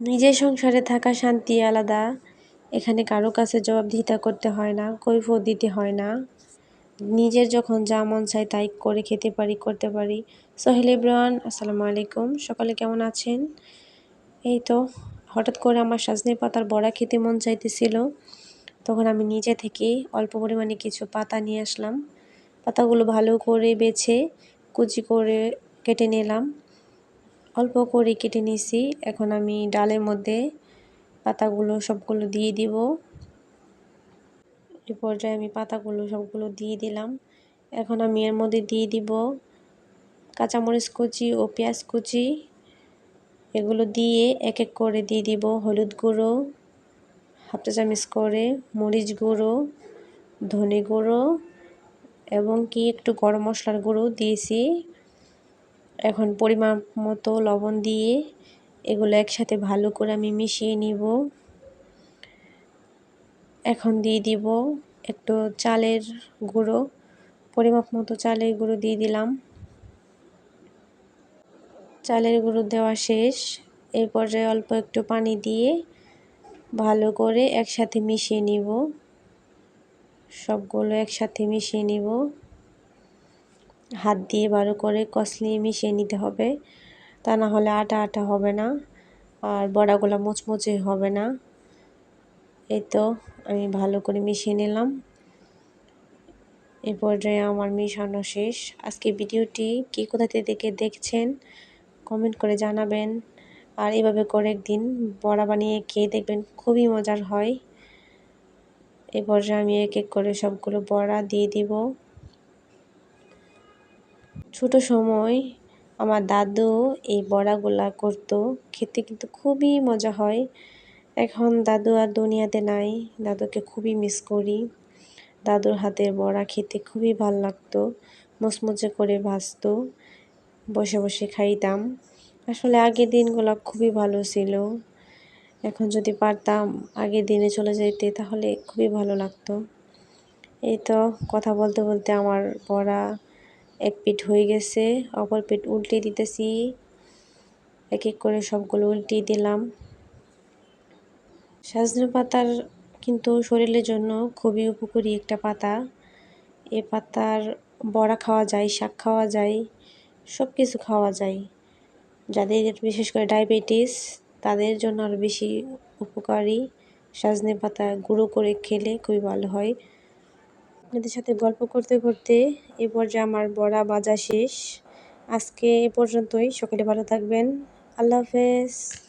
নিজের সংসারে থাকা শান্তি আলাদা। এখানে কারও কাছে জবাবদিহিতা করতে হয় না, কৈফিয়ত দিতে হয় না। নিজের যখন যা মন চায় তাই করে খেতে পারি, করতে পারি। সোহেল ইব্রান আসসালামু আলাইকুম। সকালে কেমন আছেন? এই তো, হঠাৎ করে আমার সাজনে পাতার বড়া খেতে মন চাইতেছিল। তখন আমি নিজে থেকে অল্প পরিমাণে কিছু পাতা নিয়ে আসলাম। পাতাগুলো ভালো করে বেছে কুচি করে কেটে নিলাম। অল্প করে কেটে নিছি এখন আমি ডালের মধ্যে পাতাগুলো সবগুলো দিয়ে দিব। এ পর্যায়ে আমি পাতাগুলো সবগুলো দিয়ে দিলাম। এখন আমি এর মধ্যে দিয়ে দিব কাঁচামরিচ কুচি ও পেঁয়াজ কুচি। এগুলো দিয়ে এক এক করে দিয়ে দিব হলুদ গুঁড়ো, হাফ চা চামচ করে মরিচ গুঁড়ো, ধনে গুঁড়ো এবং কি একটু গরম মশলার গুঁড়ো দিয়েছি। এখন পরিমাণ মতো লবণ দিয়ে এগুলো একসাথে ভালো করে আমি মিশিয়ে নিব। এখন দিয়ে দিব একটু চালের গুঁড়ো, পরিমাপ মতো চালের গুঁড়ো দিয়ে দিলাম। চালের গুঁড়ো দেওয়া শেষ। এই পর্যায়ে অল্প একটু পানি দিয়ে ভালো করে একসাথে মিশিয়ে নিব। সবগুলো একসাথে মিশিয়ে নিব। হাত দিয়ে ভালো করে কষলিয়ে মিশিয়ে নিতে হবে। তা না হলে আটা আটা হবে না, আর বড়াগুলো মুচমুচে হবে না। এই তো আমি ভালো করে মিশিয়ে নিলাম। এ পর্যায়ে আমার মিশানো শেষ। আজকে ভিডিওটি কে কোথা থেকে দেখছেন কমেন্ট করে জানাবেন। আর এভাবে করে একদিন বড়া বানিয়ে খেয়ে দেখবেন খুবই মজার হয়। এ পর্যায়ে আমি এক এক করে সবগুলো বড়া দিয়ে দিব। ছোট সময় আমার দাদু এই বড়াগুলা করতো, খেতে কিন্তু খুবই মজা হয়। এখন দাদু আর দুনিয়াতে নাই, দাদুকে খুবই মিস করি। দাদুর হাতের বড়া খেতে খুবই ভালো লাগতো, মুচমুচে করে ভাজতো, বসে বসে খাইতাম। আসলে আগের দিনগুলো খুবই ভালো ছিল। এখন যদি পারতাম আগের দিনে চলে যেতে তাহলে খুবই ভালো লাগতো। এই তো কথা বলতে বলতে আমার বড়া এক পিঠ হয়ে গেছে, অপর পিঠ উল্টে দিতেছি। এক এক করে সবগুলো উল্টিয়ে দিলাম। সাজনে পাতার কিন্তু শরীরের জন্য খুবই উপকারী একটা পাতা। এ পাতার বড়া খাওয়া যায়, শাক খাওয়া যায় সব কিছু খাওয়া যায়। যাদের বিশেষ করে ডায়াবেটিস, তাদের জন্য আরও বেশি উপকারী। সাজনে পাতা গুঁড়ো করে খেলে খুবই ভালো হয়। আপনাদের সাথে গল্প করতে করতে এ পর্যায়ে আমার বড়া বাজা শেষ। আজকে এ পর্যন্তই। সকলে ভালো থাকবেন। আল্লাহ হাফেজ।